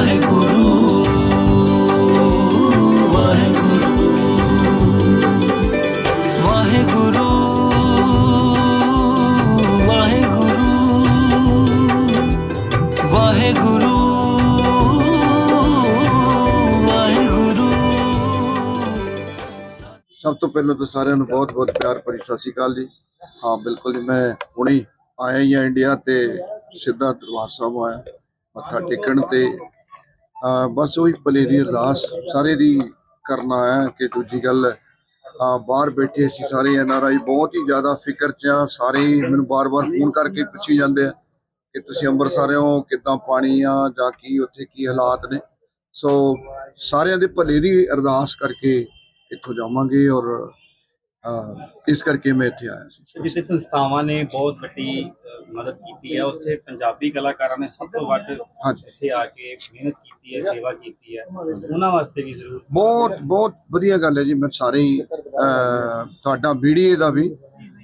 ਵਾਹਿਗੁਰੂ ਸਭ ਤੋਂ ਪਹਿਲਾਂ ਤਾਂ ਸਾਰਿਆਂ ਨੂੰ ਬਹੁਤ-ਬਹੁਤ ਪਿਆਰ ਭਰੀ ਸਤਿ ਸ਼੍ਰੀ ਅਕਾਲ ਜੀ। ਹਾਂ, ਬਿਲਕੁਲ ਜੀ, ਮੈਂ ਹੁਣੇ ਆਇਆ ਹੀ ਆ ਇੰਡੀਆ ਤੇ ਸਿੱਧਾ ਦਰਬਾਰ ਸਾਹਿਬ ਆਇਆ, ਮੱਥਾ ਟੇਕਣ ਤੇ ਬਸ ਉਹੀ ਭਲੇ ਦੀ ਅਰਦਾਸ ਸਾਰੇ ਦੀ ਕਰਨਾ ਹੈ ਕਿ ਦੂਜੀ ਗੱਲ ਬਾਹਰ ਬੈਠੇ ਸੀ ਸਾਰੇ ਐੱਨ ਆਰ ਆਈ ਬਹੁਤ ਹੀ ਜ਼ਿਆਦਾ ਫਿਕਰ ਚ ਆ, ਸਾਰੇ ਮੈਨੂੰ ਬਾਰ-ਬਾਰ ਫੋਨ ਕਰਕੇ ਪੁੱਛੀ ਜਾਂਦੇ ਆ ਕਿ ਤੁਸੀਂ ਅੰਮ੍ਰਿਤਸਰ ਹੋ ਕਿੱਦਾਂ ਪਾਣੀ ਆ, ਜਾਂ ਕੀ ਉੱਥੇ ਕੀ ਹਾਲਾਤ ਨੇ। ਸੋ ਸਾਰਿਆਂ ਦੇ ਭਲੇ ਦੀ ਅਰਦਾਸ ਕਰਕੇ ਇੱਥੋਂ ਜਾਵਾਂਗੇ ਔਰ ਇਸ ਕਰਕੇ ਮੈਂ ਇੱਥੇ ਆਇਆ ਸੀ। ਜਿੱਥੇ ਸੰਸਥਾਵਾਂ ਨੇ ਬਹੁਤ ਵੱਡੀ ਮਦਦ ਕੀਤੀ ਹੈ ਉੱਥੇ ਪੰਜਾਬੀ ਕਲਾਕਾਰਾਂ ਨੇ ਸਭ ਤੋਂ ਵੱਧ ਹਾਂਜੀ। ਇੱਥੇ ਆ ਕੇ ਮਿਹਨਤ ਕੀਤੀ ਹੈ ਸੇਵਾ ਕੀਤੀ ਹੈ। ਉਹਨਾਂ ਵਾਸਤੇ ਵੀ ਜ਼ਰੂਰ ਬਹੁਤ ਬਹੁਤ ਵਧੀਆ ਗੱਲ ਹੈ ਜੀ ਮੈਂ ਸਾਰੇ ਹੀ ਅਹ, ਤੁਹਾਡਾ ਵੀਡੀਓ ਦਾ ਵੀ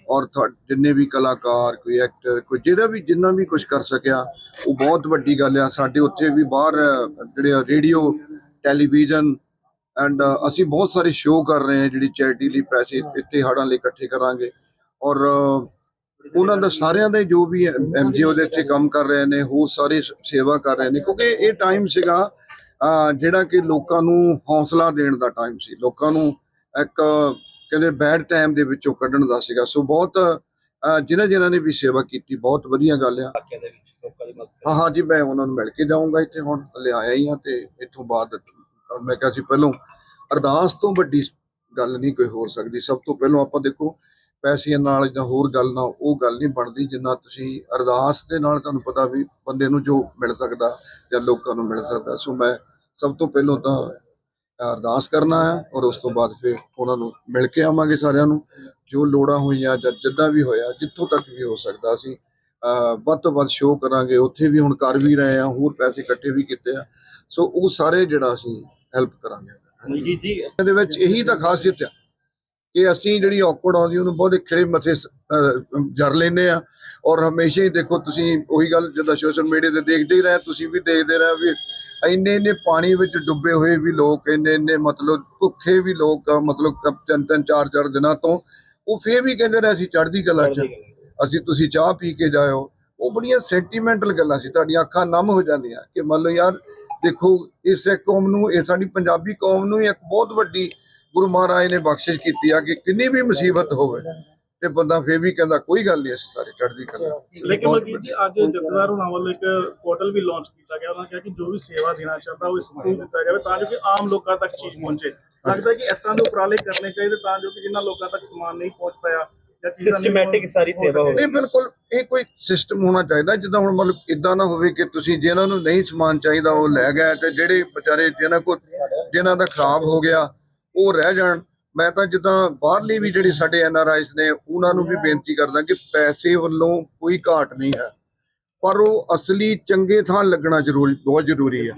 ਔਰ ਤੁਹਾ- ਜਿੰਨੇ ਵੀ ਕਲਾਕਾਰ ਕੋਈ ਐਕਟਰ ਕੋਈ ਜਿਹੜਾ ਵੀ ਜਿੰਨਾ ਵੀ ਕੁਝ ਕਰ ਸਕਿਆ ਉਹ ਬਹੁਤ ਵੱਡੀ ਗੱਲ ਆ ਸਾਡੇ ਉੱਥੇ ਵੀ ਬਾਹਰ ਅਹ, ਜਿਹੜੇ ਰੇਡੀਓ ਟੈਲੀਵਿਜ਼ਨ ਐਂਡ ਅਸੀਂ ਬਹੁਤ ਸਾਰੇ ਸ਼ੋਅ ਕਰ ਰਹੇ ਹਾਂ ਜਿਹੜੀ ਚੈਰਿਟੀ ਲਈ ਪੈਸੇ ਇੱਥੇ ਹੜਾਂ ਲਈ ਇਕੱਠੇ ਕਰਾਂਗੇ। ਔਰ ਉਹਨਾਂ ਦਾ ਸਾਰਿਆਂ ਦੇ ਜੋ ਵੀ ਐਮਜੀਓ ਦੇ ਇੱਥੇ ਕੰਮ ਕਰ ਰਹੇ ਨੇ ਉਹ ਸਾਰੇ ਸੇਵਾ ਕਰ ਰਹੇ ਨੇ ਕਿਉਂਕਿ ਇਹ ਟਾਈਮ ਸੀਗਾ ਜਿਹੜਾ ਕਿ ਲੋਕਾਂ ਨੂੰ ਹੌਸਲਾ ਦੇਣ ਦਾ ਟਾਈਮ ਸੀ। ਲੋਕਾਂ ਨੂੰ ਇੱਕ ਕਹਿੰਦੇ ਬੈਡ ਟਾਈਮ ਦੇ ਵਿੱਚੋਂ ਕੱਢਣ ਦਾ ਸੀਗਾ। ਸੋ ਬਹੁਤ ਜਿਨ੍ਹਾਂ ਜਿਨ੍ਹਾਂ ਨੇ ਵੀ ਸੇਵਾ ਕੀਤੀ ਬਹੁਤ ਵਧੀਆ ਗੱਲ ਆ। ਹਾਂ ਹਾਂ ਜੀ ਮੈਂ ਉਹਨਾਂ ਨੂੰ ਮਿਲ ਕੇ ਜਾਊਂਗਾ ਇੱਥੇ ਹੁਣ। ਹਲੇ ਆਇਆ ਹੀ ਆ ਤੇ ਇੱਥੋਂ ਬਾਅਦ ਮੈਂ ਕਿਹਾ ਸੀ ਪਹਿਲੋਂ ਅਰਦਾਸ ਤੋਂ ਵੱਡੀ ਗੱਲ ਨਹੀਂ ਕੋਈ ਹੋ ਸਕਦੀ। ਸਭ ਤੋਂ ਪਹਿਲਾਂ ਆਪਾਂ ਦੇਖੋ, ਪੈਸਿਆਂ ਨਾਲ ਜਾਂ ਹੋਰ ਗੱਲ ਨਾਲ ਉਹ ਗੱਲ ਨਹੀਂ ਬਣਦੀ ਜਿੰਨਾ ਤੁਸੀਂ ਅਰਦਾਸ ਦੇ ਨਾਲ ਤੁਹਾਨੂੰ ਪਤਾ ਵੀ ਬੰਦੇ ਨੂੰ ਜੋ ਮਿਲ ਸਕਦਾ ਜਾਂ ਲੋਕਾਂ ਨੂੰ ਮਿਲ ਸਕਦਾ। ਸੋ ਮੈਂ ਸਭ ਤੋਂ ਪਹਿਲਾਂ ਤਾਂ ਅਰਦਾਸ ਕਰਨਾ ਹੈ ਔਰ ਉਸ ਤੋਂ ਬਾਅਦ ਫਿਰ ਉਹਨਾਂ ਨੂੰ ਮਿਲ ਕੇ ਆਵਾਂਗੇ ਸਾਰਿਆਂ ਨੂੰ। ਜੋ ਲੋੜਾਂ ਹੋਈਆਂ ਜਾਂ ਜਿੱਦਾਂ ਵੀ ਹੋਇਆ, ਜਿੱਥੋਂ ਤੱਕ ਵੀ ਹੋ ਸਕਦਾ ਅਸੀਂ ਵੱਧ ਤੋਂ ਵੱਧ ਸ਼ੋਅ ਕਰਾਂਗੇ। ਉੱਥੇ ਵੀ ਹੁਣ ਕਰ ਵੀ ਰਹੇ ਆ ਹੋਰ ਪੈਸੇ ਇਕੱਠੇ ਵੀ ਕੀਤੇ ਆ। ਸੋ ਉਹ ਸਾਰੇ ਜਿਹੜਾ ਅਸੀਂ ਹੈਲਪ ਕਰਾਂਗੇ। ਜੀ ਜੀ। ਇਹਦੇ ਵਿੱਚ ਇਹੀ ਤਾਂ ਖਾਸੀਅਤ ਆ ਕਿ ਅਸੀਂ ਜਿਹੜੀ ਔਕੜ ਆਉਂਦੀ ਉਹਨੂੰ ਬਹੁਤ ਖਿੜੇ ਮੱਥੇ ਜਰ ਲੈਨੇ ਆ ਔਰ ਹਮੇਸ਼ਾ ਹੀ ਦੇਖੋ ਤੁਸੀਂ ਉਹੀ ਗੱਲ ਜਦੋਂ ਸੋਸ਼ਲ ਮੀਡੀਆ ਤੇ ਦੇਖਦੇ ਹੀ ਰਹੇ ਤੁਸੀਂ ਵੀ ਦੇਖਦੇ ਰਹੇ ਵੀ ਇੰਨੇ ਇੰਨੇ ਪਾਣੀ ਵਿੱਚ ਡੁੱਬੇ ਹੋਏ ਵੀ ਲੋਕ ਇੰਨੇ ਇੰਨੇ ਮਤਲਬ ਭੁੱਖੇ ਵੀ ਲੋਕ ਮਤਲਬ ਤਿੰਨ ਤਿੰਨ ਚਾਰ ਚਾਰ ਦਿਨਾਂ ਤੋਂ ਉਹ ਫੇਰ ਵੀ ਕਹਿੰਦੇ ਰਹੇ ਅਸੀਂ ਚੜ੍ਹਦੀ ਕਲਾ ਚ ਅਸੀਂ ਤੁਸੀਂ ਚਾਹ ਪੀ ਕੇ ਜਾਇਓ। ਉਹ ਬੜੀਆਂ ਸੈਂਟੀਮੈਂਟਲ ਗੱਲਾਂ ਸੀ ਤੁਹਾਡੀਆਂ ਅੱਖਾਂ ਨਮ ਹੋ ਜਾਂਦੀਆਂ ਕਿ ਮੰਨ ਲਓ ਯਾਰ ਦੇਖੋ ਇਸ ਸਿੱਖ ਕੌਮ ਨੂੰ ਇਹ ਸਾਡੀ ਪੰਜਾਬੀ ਕੌਮ ਨੂੰ ਇੱਕ ਬਹੁਤ ਵੱਡੀ ਗੁਰੂ ਮਹਾਰਾਜ ਨੇ ਬਖਸ਼ਿਸ਼ ਕੀਤੀ ਆ ਕਿ ਕਿੰਨੀ ਵੀ ਮੁਸੀਬਤ ਹੋਵੇ ਤੇ ਬੰਦਾ ਫੇਰ ਵੀ ਕਹਿੰਦਾ ਕੋਈ ਗੱਲ ਨਹੀਂ ਅਸੀਂ ਸਾਰੇ ਚੜ੍ਹਦੀ ਕਲਾ ਲੇਕਿਨ ਮਲਕੀਤ ਜੀ ਅੱਜ ਜਥੇਦਾਰ ਹੋਣਾ ਵੱਲੋਂ ਇੱਕ ਪੋਰਟਲ ਵੀ ਲਾਂਚ ਕੀਤਾ ਗਿਆ। ਉਹਨਾਂ ਨੇ ਕਿਹਾ ਕਿ ਜੋ ਵੀ ਸੇਵਾ ਦੇਣਾ ਚਾਹੁੰਦਾ ਉਹ ਇਸ ਨੂੰ ਦਿੱਤਾ ਜਾਵੇ ਤਾਂ ਜੋ ਕਿ ਆਮ ਲੋਕਾਂ ਤੱਕ ਚੀਜ਼ ਪਹੁੰਚੇ। ਲੱਗਦਾ ਕਿ ਇਸ ਤਰ੍ਹਾਂ ਦੇ ਉਪਰਾਲੇ ਕਰਨੇ ਚਾਹੀਦੇ ਤਾਂ ਜੋ ਕਿ ਜਿਨ੍ਹਾਂ ਲੋਕਾਂ ਤੱਕ ਸਮਾਨ ਨਹੀਂ ਪਹੁੰਚ ਪਾਇਆ Systematic ਸਾਰੀ ਸੇਵਾ। ਹੋਵੇ। ਨਹੀਂ ਬਿਲਕੁਲ ਇਹ ਕੋਈ ਸਿਸਟਮ ਹੋਣਾ ਚਾਹੀਦਾ ਜਿੱਦਾਂ ਹੁਣ ਮਤਲਬ ਇਦਾਂ ਨਾ ਹੋਵੇ ਕਿ ਤੁਸੀਂ ਜਿਹਨਾਂ ਨੂੰ ਨਹੀਂ ਸਮਾਨ ਚਾਹੀਦਾ ਉਹ ਲੈ ਗਏ ਤੇ ਜਿਹੜੇ ਵਿਚਾਰੇ ਜਿਹਨਾਂ ਕੋ ਜਿਨ੍ਹਾਂ ਦਾ ਖਰਾਬ ਹੋ ਗਿਆ ਉਹ ਰਹਿ ਜਾਣ ਮੈਂ ਤਾਂ ਜਿੱਦਾਂ ਬਾਹਰਲੀ ਵੀ ਜਿਹੜੀ ਸਾਡੇ ਐਨ ਆਰ ਆਈਸ ਨੇ ਉਹਨਾਂ ਨੂੰ ਵੀ ਬੇਨਤੀ ਕਰਦਾ ਕਿ ਪੈਸੇ ਵੱਲੋਂ ਕੋਈ ਘਾਟ ਨਹੀਂ ਹੈ ਪਰ ਉਹ ਅਸਲੀ ਚੰਗੇ ਥਾਂ ਲੱਗਣਾ ਜ਼ਰੂਰੀ ਬਹੁਤ ਜ਼ਰੂਰੀ ਹੈ